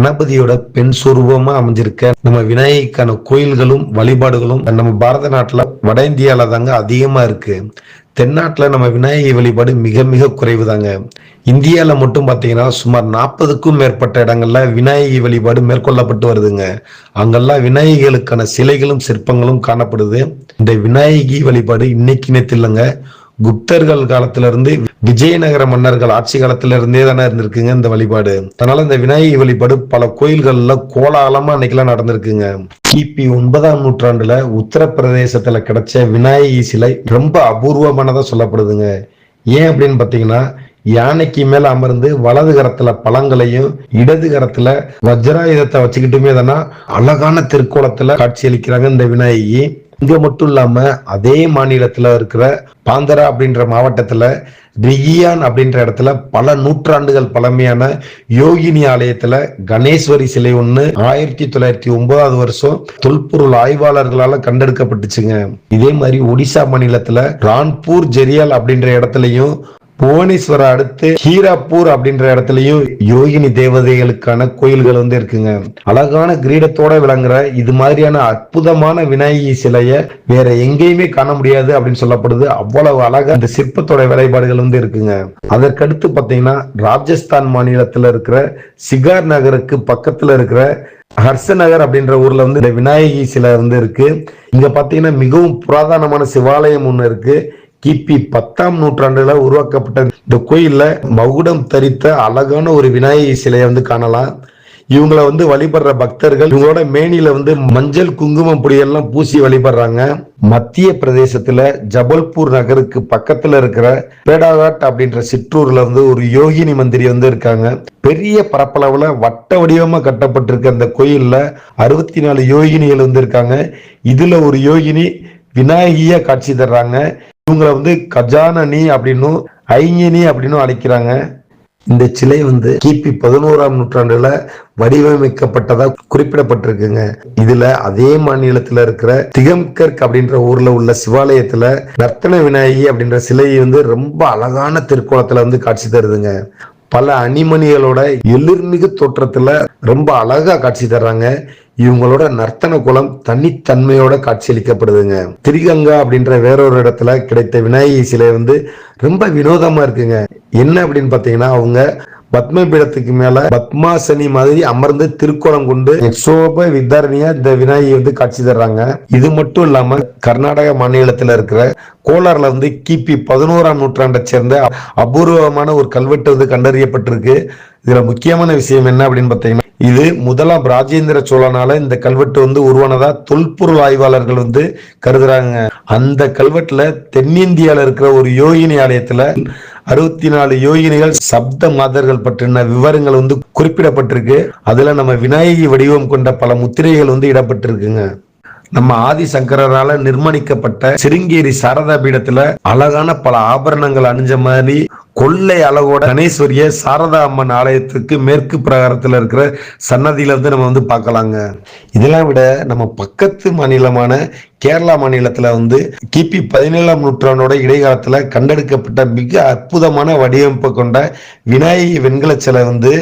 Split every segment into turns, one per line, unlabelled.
கணபதியோட பெண் சுரூபமா அமைஞ்சிருக்க நம்ம விநாயகிக்கான கோயில்களும் வழிபாடுகளும் நம்ம பாரத நாட்டுல வட இந்தியால தாங்க அதிகமா இருக்கு. தென்னாட்டில் நம்ம விநாயகர் வழிபாடு மிக மிக குறைவு தாங்க இந்தியாவில் மட்டும் பார்த்தீங்கன்னா சுமார் நாற்பதுக்கும் மேற்பட்ட இடங்கள்ல விநாயகி வழிபாடு மேற்கொள்ளப்பட்டு வருதுங்க. அங்கெல்லாம் விநாயகிகளுக்கான சிலைகளும் சிற்பங்களும் காணப்படுது. இந்த விநாயகி வழிபாடு இன்னைக்கு நேத்து இல்லைங்க. குப்தர்கள் காலத்துல இருந்து விஜயநகர மன்னர்கள் ஆட்சி காலத்துல இருந்தே தானே இருந்திருக்குங்க இந்த வழிபாடு. அதனால இந்த விநாயகி வழிபாடு பல கோயில்கள்ல கோலாகலமா அன்னைக்கெல்லாம் நடந்திருக்குங்க. கிபி ஒன்பதாம் நூற்றாண்டுல உத்தரப்பிரதேசத்துல கிடைச்ச விநாயகி சிலை ரொம்ப அபூர்வமானதா சொல்லப்படுதுங்க. ஏன் அப்படின்னு பாத்தீங்கன்னா யானைக்கு மேல அமர்ந்து வலது கரத்துல பழங்களையும் இடது கரத்துல வஜ்ராயுதத்தை வச்சுக்கிட்டுமே தானே அழகான திருக்கோலத்துல காட்சியளிக்கிறாங்க இந்த விநாயகி. இங்க மட்டும் இல்லாம அதே மாநிலத்துல இருக்கிற பாந்தரா அப்படின்ற மாவட்டத்துல ரிகியான் அப்படின்ற இடத்துல பல நூற்றாண்டுகள் பழமையான யோகினி ஆலயத்துல கணேஸ்வரி சிலை ஒண்ணு ஆயிரத்தி தொள்ளாயிரத்தி ஒன்பதாவது வருஷம் தொல்பொருள் ஆய்வாளர்களால கண்டெடுக்கப்பட்டுச்சுங்க. இதே மாதிரி ஒடிசா மாநிலத்துல ரான்பூர் ஜெரியால் அப்படின்ற இடத்துலயும் புவனேஸ்வர அடுத்து ஹீராப்பூர் அப்படின்ற இடத்துலயும் யோகினி தேவதைகளுக்கான கோயில்கள் வந்து இருக்குங்க. அழகான கிரீடத்தோட விளங்குற இது மாதிரியான அற்புதமான விநாயகி சிலைய வேற எங்கேயுமே காண முடியாது அப்படின்னு சொல்லப்படுது. அவ்வளவு அழகா இந்த சிற்பத்தோட வேலைப்பாடுகள் வந்து இருக்குங்க. அதற்கடுத்து பாத்தீங்கன்னா ராஜஸ்தான் மாநிலத்துல இருக்கிற சிகார் நகருக்கு பக்கத்துல இருக்கிற ஹர்ஷநகர் அப்படின்ற ஊர்ல வந்து இந்த விநாயகி சிலை வந்து இருக்கு. இங்க பாத்தீங்கன்னா மிகவும் புராதனமான சிவாலயம் ஒண்ணு இருக்கு. கிபி பத்தாம் நூற்றாண்டுல உருவாக்கப்பட்ட இந்த கோயில்ல மகுடம் தரித்த அழகான ஒரு விநாயகி சிலையை வந்து காணலாம். இவங்களை வந்து வழிபடுற பக்தர்கள் இவங்களோட மேனியில வந்து மஞ்சள் குங்குமம் பொடியெல்லாம் பூசி வழிபடுறாங்க. மத்திய பிரதேசத்துல ஜபல்பூர் நகருக்கு பக்கத்துல இருக்கிற பேடாகாட் அப்படின்ற சிற்றூர்ல வந்து ஒரு யோகினி மந்திரி வந்து இருக்காங்க. பெரிய பரப்பளவுல வட்ட வடிவமா கட்டப்பட்டிருக்க அந்த கோயில்ல அறுபத்தி நாலு யோகினிகள் வந்து இருக்காங்க. இதுல ஒரு யோகினி விநாயகியா காட்சி தர்றாங்க. இவங்களை வந்து கஜானனி அப்படின்னும் ஐஞனி அப்படின்னும் அழைக்கிறாங்க. இந்த சிலை வந்து கிபி பதினோராம் நூற்றாண்டுல வடிவமைக்கப்பட்டதா குறிப்பிடப்பட்டிருக்குங்க. இதுல அதே மாநிலத்துல இருக்கிற திகம்கர்க் அப்படின்ற ஊர்ல உள்ள சிவாலயத்துல நர்த்தன விநாயகி அப்படின்ற சிலை வந்து ரொம்ப அழகான திருக்கோலத்துல வந்து காட்சி தருதுங்க. பல அணிமணிகளோட எழிர்மிகு தோற்றத்துல ரொம்ப அழகா காட்சி தர்றாங்க. இவங்களோட நர்த்தன குலம் தனித்தன்மையோட காட்சியளிக்கப்படுதுங்க. திரிகங்கா அப்படின்ற வேறொரு இடத்துல கிடைத்த விநாயகி சிலை வந்து ரொம்ப வினோதமா இருக்குங்க. என்ன அப்படின்னு பாத்தீங்கன்னா அவங்க பத்மபீடத்துக்கு மேல பத்மாசனி மாதிரி அமர்ந்து திருக்கோலம் கொண்டு சோப வித்தாரணியா இந்த விநாயகி வந்து காட்சி தர்றாங்க. இது மட்டும் இல்லாம கர்நாடக மாநிலத்துல இருக்கிற கோலார்ல வந்து கிபி பதினோராம் நூற்றாண்டை சேர்ந்த அபூர்வமான ஒரு கல்வெட்டு வந்து கண்டறியப்பட்டிருக்கு. இதுல முக்கியமான விஷயம் என்ன அப்படின்னு பாத்தீங்கன்னா இது முதலாம் ராஜேந்திர சோழனால இந்த கல்வெட்டு வந்து உருவானதா தொல்பொருள் ஆய்வாளர்கள் வந்து கருதுறாங்க. அந்த கல்வெட்டுல தென்னிந்தியால இருக்கிற ஒரு யோகினி ஆலயத்துல அறுபத்தி நாலு யோகினிகள் சப்த மாதர்கள் பற்றின விவரங்கள் வந்து குறிப்பிடப்பட்டிருக்கு. அதுல நம்ம விநாயகி வடிவம் கொண்ட பல முத்திரைகள் வந்து இடப்பட்டிருக்குங்க நம்ம ஆதி சங்கரால நிர்மாணிக்கப்பட்ட சிருங்கேரி சாரதா பீடத்துல அழகான பல ஆபரணங்கள் அணிஞ்ச மாதிரி கொள்ளை அழகோட கணேஸ்வரிய சாரதா அம்மன் ஆலயத்துக்கு மேற்கு பிரகாரத்தில் இருக்கிற சன்னதியில இருந்து நம்ம வந்து பார்க்கலாங்க. இதெல்லாம் விட நம்ம பக்கத்து மாநிலமான கேரளா மாநிலத்தில் வந்து கிபி பதினேழாம் நூற்றாண்டோட இடைக்காலத்துல கண்டெடுக்கப்பட்ட மிக அற்புதமான வடிவமைப்பு கொண்ட விநாயகி வெண்கல சிலை வந்து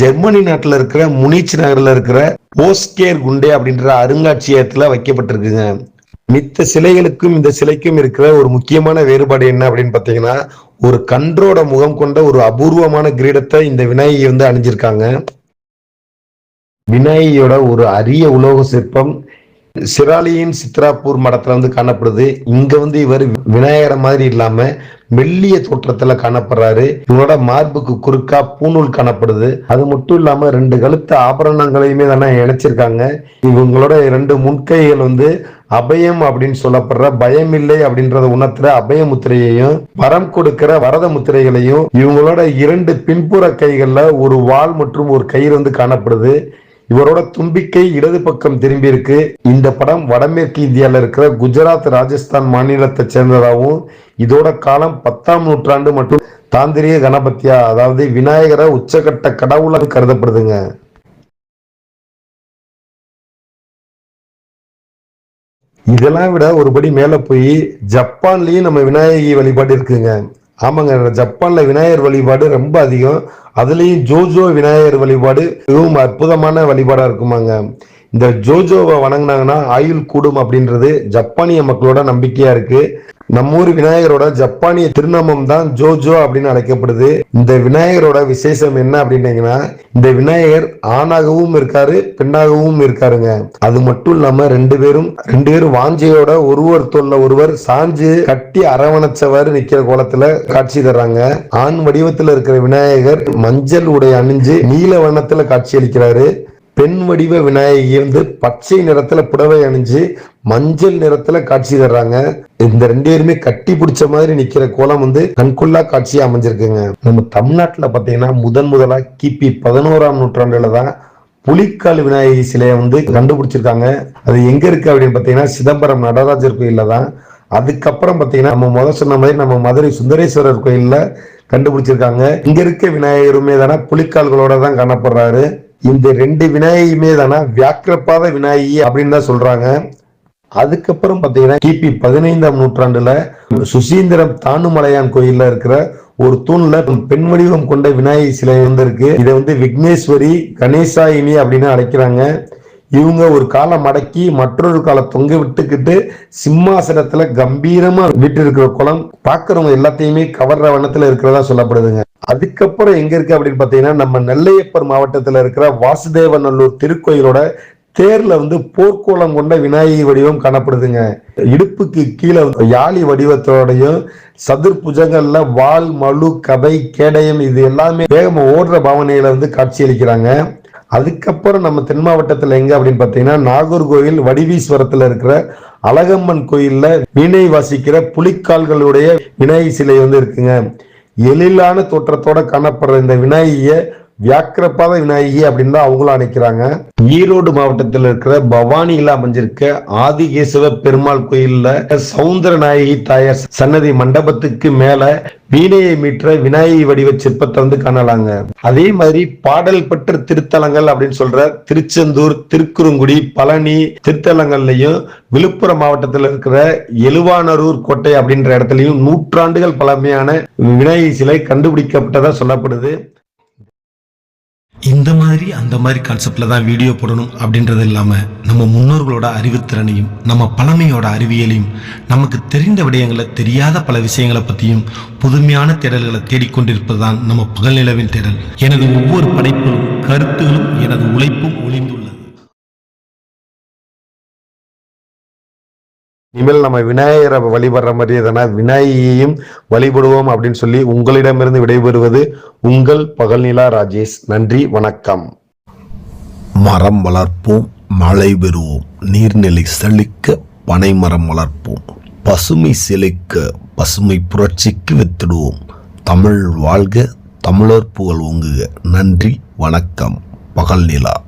ஜெர்மனி நாட்டில் இருக்கிற முனிச் நகர்ல இருக்கிற ஓஸ்கேர் குண்டே அப்படின்ற அருங்காட்சியகத்தில் வைக்கப்பட்டிருக்குங்க. மித்த சிலைகளுக்கும் இந்த சிலைக்கும் இருக்கிற ஒரு முக்கியமான வேறுபாடு என்ன அப்படின்னு பார்த்தீங்கன்னா ஒரு கன்றோட முகம் கொண்ட ஒரு அபூர்வமான கிரீடத்தை இந்த விநாயகி வந்து அணிஞ்சிருக்காங்க. விநாயகியோட ஒரு அரிய உலோக சிற்பம் சிராலியின் சித்ராப்பூர் மடத்துல வந்து காணப்படுது. இங்க வந்து இவர் விநாயகர மாதிரி இல்லாம மெல்லிய தோற்றத்துல காணப்படுறாரு. இவனோட மார்புக்கு குறுக்கா பூநூல் காணப்படுது. அது மட்டும் இல்லாம ரெண்டு கழுத்து ஆபரணங்களையுமே தானே இணைச்சிருக்காங்க. இவங்களோட ரெண்டு முன்கைகள் வந்து அபயம் அப்படின்னு சொல்லப்படுற பயம் இல்லை அப்படின்றத உணர்த்துற அபய முத்திரையையும் வரம் கொடுக்கிற வரத முத்திரைகளையும் இவங்களோட இரண்டு பின்புற கைகள்ல ஒரு வாள் மற்றும் ஒரு கயிறு வந்து காணப்படுது. இவரோட தும்பிக்கை இடது பக்கம் திரும்பி இருக்கு இந்த படம் வடமேற்கு இந்தியால இருக்கிற குஜராத் ராஜஸ்தான் மாநிலத்தை சேர்ந்ததாகவும் இதோட காலம் பத்தாம் நூற்றாண்டு மற்றும் தாந்திரிய கணபதியா அதாவது விநாயகரை உச்சகட்ட கடவுளாக கருதப்படுதுங்க. இதெல்லாம் விட ஒருபடி மேல போய் ஜப்பான்லயும் நம்ம விநாயகி வழிபாடு இருக்குங்க. ஆமாங்க ஜப்பானில் விநாயகர் வழிபாடு ரொம்ப அதிகம். அதுலேயும் ஜோஜோ விநாயகர் வழிபாடு மிகவும் அற்புதமான வழிபாடாக இருக்குமாங்க. இந்த ஜோஜோவை வணங்கினாங்கன்னா ஆயுள் கூடும் அப்படின்றது ஜப்பானிய மக்களோட நம்பிக்கையா இருக்கு. நம்ம ஊர் விநாயகரோட ஜப்பானிய திருநாமம் தான் ஜோஜோ அப்படின்னு அழைக்கப்படுது. இந்த விநாயகரோட விசேஷம் என்ன அப்படின்னீங்கன்னா இந்த விநாயகர் ஆணாகவும் இருக்காரு பெண்ணாகவும் இருக்காருங்க. அது மட்டும் இல்லாம ரெண்டு பேரும் ரெண்டு பேரும் வாஞ்சையோட ஒருவர் தொல்ல ஒருவர் சாஞ்சு கட்டி அரவணைச்சவர் நிக்கிற கோலத்துல காட்சி தர்றாங்க. ஆண் வடிவத்துல இருக்கிற விநாயகர் மஞ்சள் உடை அணிஞ்சு நீல வண்ணத்துல காட்சி அளிக்கிறாரு. பெண் வடிவ விநாயகி வந்து பச்சை நிறத்துல புடவை அணிஞ்சு மஞ்சள் நிறத்துல காட்சி தர்றாங்க. இந்த ரெண்டு பேருமே கட்டி பிடிச்ச மாதிரி நிக்கிற கோலம் வந்து கண்கொள்ளா காட்சியா அமைஞ்சிருக்குங்க. நம்ம தமிழ்நாட்டுல பாத்தீங்கன்னா முதன் முதலா கிபி பதினோராம் நூற்றாண்டுல தான் புலிக்கால் விநாயகி சிலையை வந்து கண்டுபிடிச்சிருக்காங்க. அது எங்க இருக்கு அப்படின்னு பாத்தீங்கன்னா சிதம்பரம் நடராஜர் கோயில்ல தான். அதுக்கப்புறம் பாத்தீங்கன்னா நம்ம முதல் சொன்ன மாதிரி நம்ம மதுரை சுந்தரேஸ்வரர் கோயில்ல கண்டுபிடிச்சிருக்காங்க. இங்க இருக்க விநாயகருமே தானே புலிக்கால்களோட தான் காணப்படுறாரு. இந்த ரெண்டு விநாயகியுமே தானே? வியாக்கிரபாத விநாயகி அப்படின்னு தான் சொல்றாங்க. அதுக்கப்புறம் பாத்தீங்கன்னா கிபி பதினைந்தாம் நூற்றாண்டுல சுசீந்திரம் தானுமலையான் கோயில்ல இருக்கிற ஒரு தூண்ல பெண் வடிவம் கொண்ட விநாயகி சிலை வந்து இருக்கு இதை வந்து விக்னேஸ்வரி கணேசாயினி அப்படின்னு அழைக்கிறாங்க. இவங்க ஒரு காலை மடக்கி மற்றொரு காலை தொங்க விட்டுக்கிட்டு சிம்மாசனத்துல கம்பீரமா விட்டு இருக்கிற குளம் பாக்குறவங்க எல்லாத்தையுமே கவர்ற வண்ணத்துல இருக்கிறதா சொல்லப்படுதுங்க. அதுக்கப்புறம் எங்க இருக்கு அப்படின்னு பாத்தீங்கன்னா நம்ம நெல்லையப்பர் மாவட்டத்துல இருக்கிற வாசுதேவநல்லூர் திருக்கோயிலோட தேர்ல வந்து போர்க்கோளம் கொண்ட விநாயகி வடிவம் காணப்படுதுங்க. இடுப்புக்கு கீழே யாழி வடிவத்தோடையும் சதுர் புஜங்கள்ல வால் மழு கபை கேடயம் இது எல்லாமே வேகமா ஓடுற பாவனையில வந்து காட்சியளிக்கிறாங்க. அதுக்கப்புறம் நம்ம தென் மாவட்டத்துல எங்க அப்படின்னு பார்த்தீங்கன்னா நாகர்கோவில் வடிவீஸ்வரத்துல இருக்கிற அழகம்மன் கோயில்ல வீணை வாசிக்கிற புலிக்கால்களுடைய விநாயகி சிலை வந்து இருக்குங்க. எழிலான தோற்றத்தோட காணப்படுற இந்த விநாயகியை வியாக்கிரபாத விநாயகி அப்படின்னு தான் அவங்களும் அணைக்கிறாங்க ஈரோடு மாவட்டத்தில் இருக்கிற பவானியில் அமைஞ்சிருக்க ஆதிகேசவ பெருமாள் கோயில்ல சவுந்தர நாயகி தாயார் சன்னதி மண்டபத்துக்கு மேல வீணையை மீற்ற விநாயகி வடிவ சிற்பத்தை வந்து காணலாங்க. அதே மாதிரி பாடல் பெற்ற திருத்தலங்கள் அப்படின்னு சொல்ற திருச்செந்தூர் திருக்குறுங்குடி பழனி திருத்தலங்கள்லயும் விழுப்புரம் மாவட்டத்தில் இருக்கிற எழுவானரூர் கோட்டை அப்படின்ற இடத்துலயும் நூற்றாண்டுகள் பழமையான விநாயகி சிலை கண்டுபிடிக்கப்பட்டதா சொல்லப்படுது.
இந்த மாதிரி அந்த மாதிரி கான்செப்டில் தான் வீடியோ போடணும் அப்படின்றது இல்லாமல் நம்ம முன்னோர்களோட அறிவுத்திறனையும் நம்ம பழமையோட அறிவியலையும் நமக்கு தெரிந்த விடயங்களை தெரியாத பல விஷயங்களை பற்றியும் புதுமையான தேடல்களை தேடிக்கொண்டிருப்பது தான் நம்ம பகல்நிலவின் தேடல். எனது ஒவ்வொரு படைப்பும் கருத்துகளும் எனது உழைப்பும் ஒளிந்து
இனிமேல் நம்ம விநாயகரை வழிபடுற மாதிரி எதனா விநாயகியையும் வழிபடுவோம் அப்படின்னு சொல்லி உங்களிடமிருந்து விடைபெறுவது உங்கள் பகல்நிலா ராஜேஷ். நன்றி வணக்கம்.
மரம் வளர்ப்போம் மழை பெறுவோம். நீர்நிலை செழிக்க பனை மரம் வளர்ப்போம். பசுமை செழிக்க பசுமை புரட்சிக்கு வித்திடுவோம். தமிழ் வாழ்க தமிழர் புகழ் ஓங்குக. நன்றி வணக்கம். பகல் நிலா